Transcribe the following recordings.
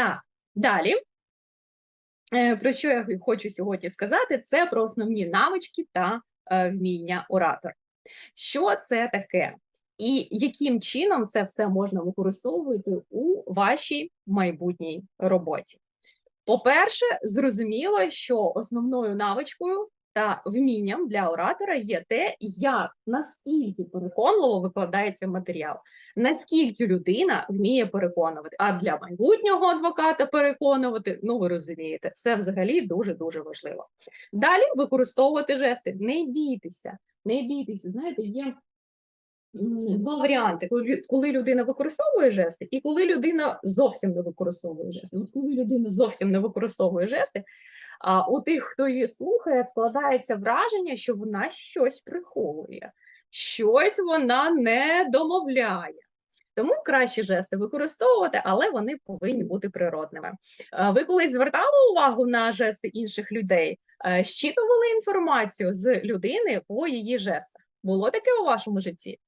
Так, далі. Е, Про що я хочу сьогодні сказати, це про основні навички та е, вміння оратора. Що це таке? І яким чином це все можна використовувати у вашій майбутній роботі? По-перше, зрозуміло, що основною навичкою та вмінням для оратора є те, як наскільки переконливо викладається матеріал, наскільки людина вміє переконувати. А для майбутнього адвоката переконувати, ну ви розумієте, це взагалі дуже дуже важливо. Далі використовувати жести. Не бійтеся, не бійтеся. Знаєте, є два варіанти, коли, людина використовує жести, і коли людина зовсім не використовує жести. От коли людина зовсім не використовує жести, а у тих, хто її слухає, складається враження, що вона щось приховує, щось вона не домовляє. Тому краще жести використовувати, але вони повинні бути природними. Ви колись звертали увагу на жести інших людей, щитували інформацію з людини по її жестах. Було таке у вашому житті?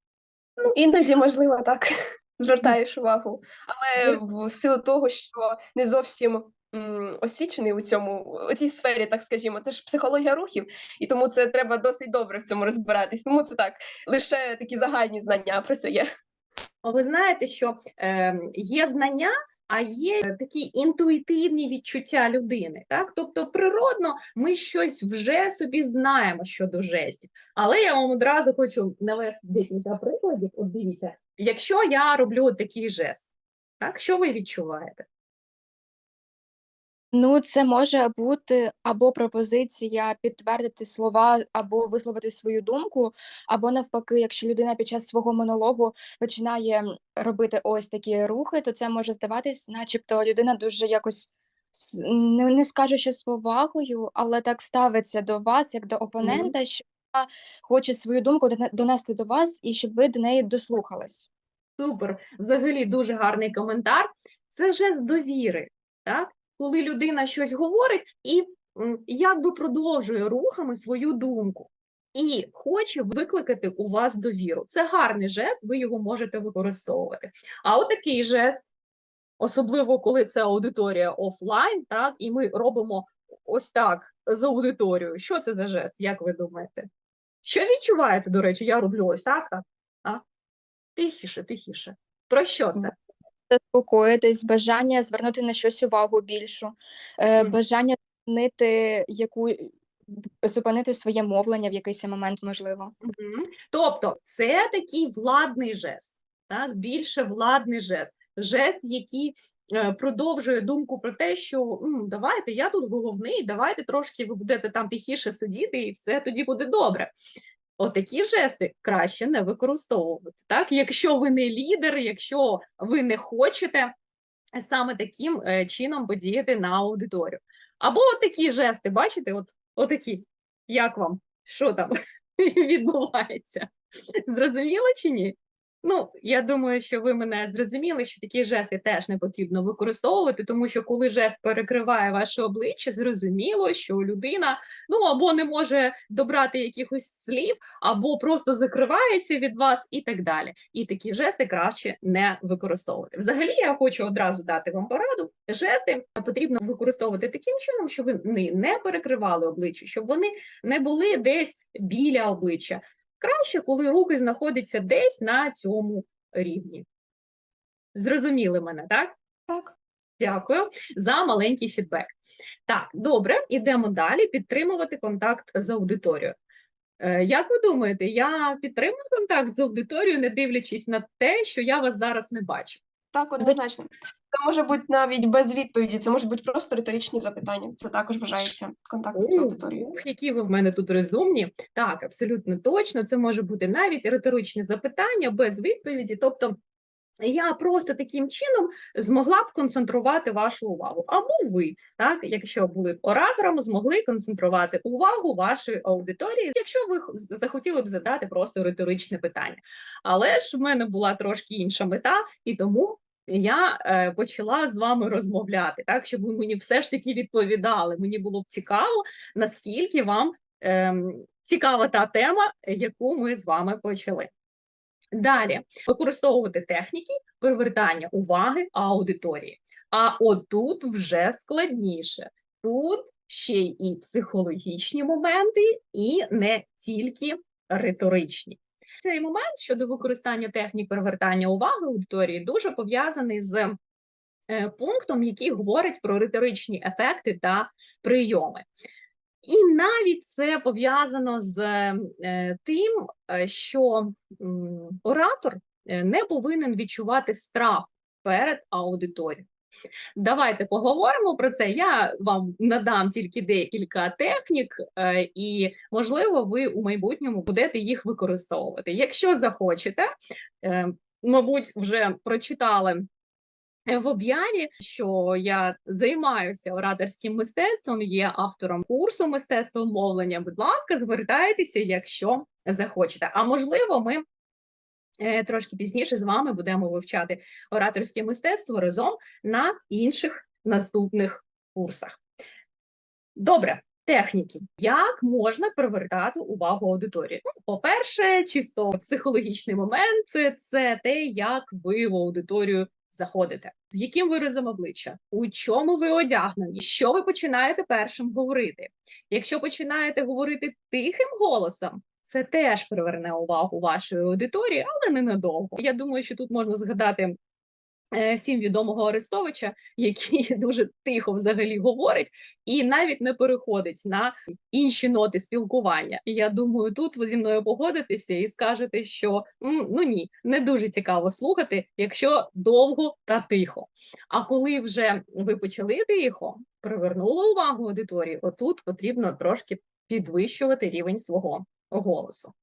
Ну, іноді, можливо, так звертаєш увагу. Але в силу того, що не зовсім м, освічений у цьому, у цій сфері, так скажімо, це ж психологія рухів, і тому це треба досить добре в цьому розбиратись. Тому це так, лише такі загальні знання про це є. А Ви знаєте, що е, є знання, а є такі інтуїтивні відчуття людини. Так? Тобто, природно, ми щось вже собі знаємо щодо жестів. Але я вам одразу хочу навести декілька прикладів. От дивіться, якщо я роблю такий жест, так, що ви відчуваєте? Ну, це може бути або пропозиція підтвердити слова, або висловити свою думку, або навпаки, якщо людина під час свого монологу починає робити ось такі рухи, то це може здаватись, начебто людина дуже якось не, не скажу, що з повагою, але так ставиться до вас, як до опонента, що вона хоче свою думку доне- донести до вас і щоб ви до неї дослухались. Супер, взагалі дуже гарний коментар. Це жест довіри, так? Коли людина щось говорить і якби продовжує рухами свою думку і хоче викликати у вас довіру. Це гарний жест, ви його можете використовувати. А от жест, особливо коли це аудиторія офлайн, так, і ми робимо ось так з аудиторією. Що це за жест, як ви думаєте? Що відчуваєте, до речі, я роблю ось так, так? А? Тихіше, тихіше. Про що це? Заспокоїтись, бажання звернути на щось увагу більшу, е, бажання зупинити яку зупинити своє мовлення в якийсь момент, можливо. Мгм. Тобто, це такий владний жест, так? більше владний жест, жест, який е, продовжує думку про те, що давайте, я тут головний, давайте трошки ви будете там тихіше сидіти, і все тоді буде добре. Отакі жести краще не використовувати. Так? Якщо ви не лідер, якщо ви не хочете саме таким е, чином подіяти на аудиторію. Або отакі такі жести, бачите, от, отакі. Як вам? Що там відбувається? Зрозуміло чи ні? Ну, я думаю, що ви мене зрозуміли, що такі жести теж не потрібно використовувати, тому що коли жест перекриває ваше обличчя, зрозуміло, що людина ну або не може добрати якихось слів, або просто закривається від вас, і так далі. І такі жести краще не використовувати. Взагалі, я хочу одразу дати вам пораду. Жести потрібно використовувати таким чином, щоб вони не перекривали обличчя, щоб вони не були десь біля обличчя. Краще, коли руки знаходяться десь на цьому рівні. Зрозуміли мене, так? Так. Дякую за маленький фідбек. Так, добре, ідемо далі. Підтримувати контакт з аудиторією. Е, Як ви думаєте, я підтримую контакт з аудиторією, не дивлячись на те, що я вас зараз не бачу? Так, однозначно. Це може бути навіть без відповіді, це можуть бути просто риторичні запитання. Це також вважається контактом з аудиторією. які ви в мене тут розумні. Так, абсолютно точно. Це може бути навіть риторичне запитання без відповіді. Тобто я просто таким чином змогла б концентрувати вашу увагу. Або ви, так, якщо були б оратором, змогли концентрувати увагу вашої аудиторії, якщо ви захотіли б задати просто риторичне питання. Але ж в мене була трошки інша мета, і тому. Я е, почала з вами розмовляти, так щоб ви мені все ж таки відповідали. Мені було б цікаво, наскільки вам ем, цікава та тема, яку ми з вами почали. Далі використовувати техніки привертання уваги аудиторії. А отут вже складніше. Тут ще і психологічні моменти, і не тільки риторичні. Цей момент щодо використання технік привертання уваги аудиторії дуже пов'язаний з е, пунктом, який говорить про риторичні ефекти та прийоми. І навіть це пов'язано з е, тим, е, що оратор не повинен відчувати страх перед аудиторією. Давайте поговоримо про це. Я вам надам тільки декілька технік, е, і можливо, ви у майбутньому будете їх використовувати. Якщо захочете, е, мабуть, вже прочитали е, в об'яві, що я займаюся ораторським мистецтвом, є автором курсу мистецтва мовлення. Будь ласка, звертайтеся, якщо захочете. А можливо, ми трошки пізніше з вами будемо вивчати ораторське мистецтво разом на інших наступних курсах. Добре. Техніки, як можна привертати увагу аудиторії? Ну, по-перше, чисто психологічний момент це те, як ви в аудиторію заходите, з яким виразом обличчя, у чому ви одягнені, що ви починаєте першим говорити. Якщо починаєте говорити тихим голосом, це теж приверне увагу вашої аудиторії, але ненадовго. Я думаю, що тут можна згадати е, всім відомого Арестовича, який дуже тихо взагалі говорить, і навіть не переходить на інші ноти спілкування. Я думаю, тут ви зі мною погодитеся і скажете, що ну ні, не дуже цікаво слухати, якщо довго та тихо. А коли вже ви почали тихо, привернули увагу аудиторії, отут потрібно трошки підвищувати рівень свого голосу.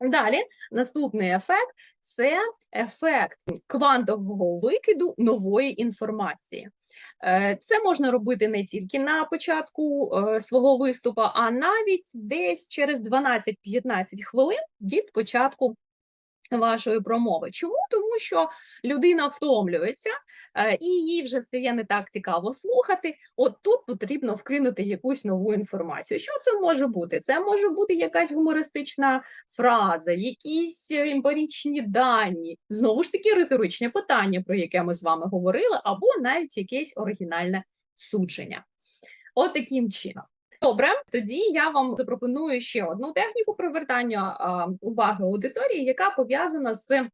Далі наступний ефект це ефект квантового викиду нової інформації. Е, Це можна робити не тільки на початку е, свого виступу, а навіть десь через 12-15 хвилин від початку вашої промови. Чому? Тому що людина втомлюється е, і їй вже стає не так цікаво слухати. От тут потрібно вкинути якусь нову інформацію. Що це може бути? Це може бути якась гумористична фраза, якісь е, емпіричні дані, знову ж таки риторичне питання, про яке ми з вами говорили, або навіть якесь оригінальне судження. От таким чином. Добре, тоді я вам запропоную ще одну техніку привертання а, уваги аудиторії, яка пов'язана з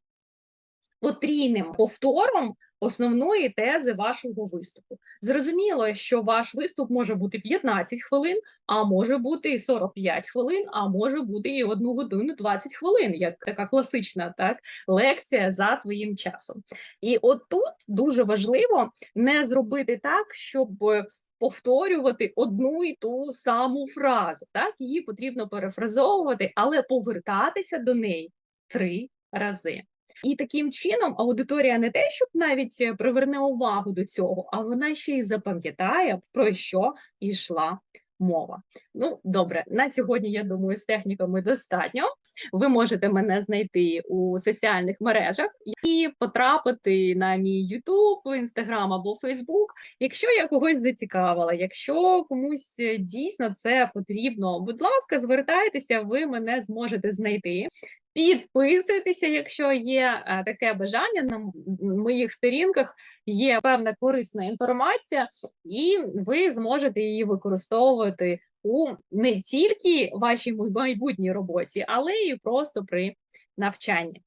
потрійним повтором основної тези вашого виступу. Зрозуміло, що ваш виступ може бути 15 хвилин, а може бути і 45 хвилин, а може бути і 1 годину 20 хвилин, як така класична так лекція за своїм часом. І от тут дуже важливо не зробити так, щоб повторювати одну і ту саму фразу. Так, її потрібно перефразовувати, але повертатися до неї три рази. І таким чином аудиторія не те, щоб навіть е, приверне увагу до цього, а вона ще й запам'ятає, про що йшла мова. Ну, добре, на сьогодні, я думаю, з техніками достатньо. Ви можете мене знайти у соціальних мережах і потрапити на мій YouTube, Instagram або Facebook. Якщо я когось зацікавила, якщо комусь е, дійсно це потрібно, будь ласка, звертайтеся, ви мене зможете знайти. Підписуйтеся, якщо є е, таке бажання. На моїх сторінках є певна корисна інформація, і ви зможете її використовувати у не тільки вашій майбутній роботі, але і просто при навчанні.